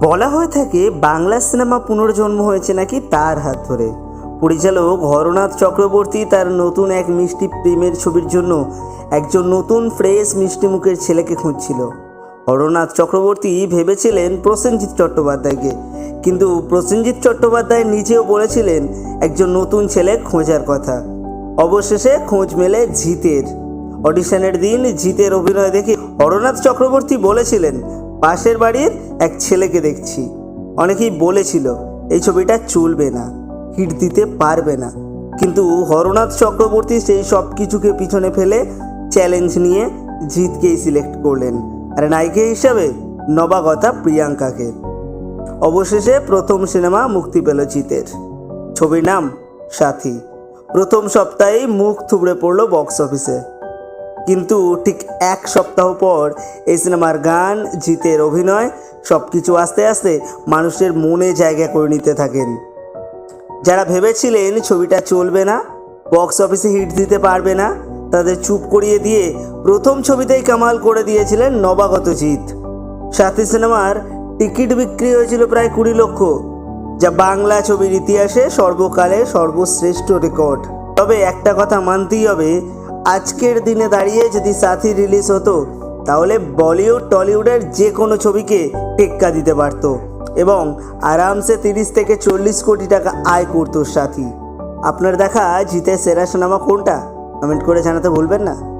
বলা হয়ে থাকে, বাংলা সিনেমা পুনর্জন্ম হয়েছে নাকি তার হাত ধরে। পরিচালক হরনাথ চক্রবর্তী তার নতুন এক মিষ্টি প্রেমের ছবির জন্য একজন নতুন ফ্রেশ মিষ্টি মুখের ছেলেকে খুঁজছিল। হরনাথ চক্রবর্তী ভেবেছিলেন প্রসেনজিৎ চট্টোপাধ্যায়কে, কিন্তু প্রসেনজিৎ চট্টোপাধ্যায় নিজেও বলেছিলেন একজন নতুন ছেলে খোঁজার কথা। অবশেষে খোঁজ মেলে জিতের। অডিশনের দিন জিতের অভিনয় দেখে হরনাথ চক্রবর্তী বলেছিলেন পাশের বাড়ির এক ছেলেকে দেখছি। অনেকেই বলেছিল, এই ছবিটা চলবে না, হিট দিতে পারবে না। কিন্তু হরনাথ চক্রবর্তী সেই সব কিছুকে পিছনে ফেলে চ্যালেঞ্জ নিয়ে জিতকেই সিলেক্ট করলেন। আর নায়িকা হিসাবে নবাগতা প্রিয়াঙ্কাকে। অবশেষে প্রথম সিনেমা মুক্তি পেল জিতের। ছবির নাম সাথী। প্রথম সপ্তাহেই মুখ থুবড়ে পড়ল বক্স অফিসে। কিন্তু ঠিক এক সপ্তাহ পর এই সিনেমার গান, জিতের অভিনয় সব কিছু আস্তে আস্তে মানুষের মনে জায়গা করে নিতে থাকেন। যারা ভেবেছিলেন ছবিটা চলবে না, বক্স অফিসে হিট দিতে পারবে না, তাদের চুপ করিয়ে দিয়ে প্রথম ছবিতেই কামাল করে দিয়েছিলেন নবাগত জিৎ। সাথী সিনেমার টিকিট বিক্রি হয়েছিল প্রায় কুড়ি লক্ষ, যা বাংলা ছবির ইতিহাসে সর্বকালে সর্বশ্রেষ্ঠ রেকর্ড। তবে একটা কথা মানতেই হবে আজকের দিনে দাঁড়িয়ে যদি সাথী রিলিজ হতো, তাহলে বলিউড, টলিউডের যে কোনো ছবিকে টেক্কা দিতে পারতো এবং আরামসে তিরিশ থেকে চল্লিশ কোটি টাকা আয় করতো সাথী। আপনার দেখা জিতে সেরা সিনেমা কোনটা? কমেন্ট করে জানাতে ভুলবেন না।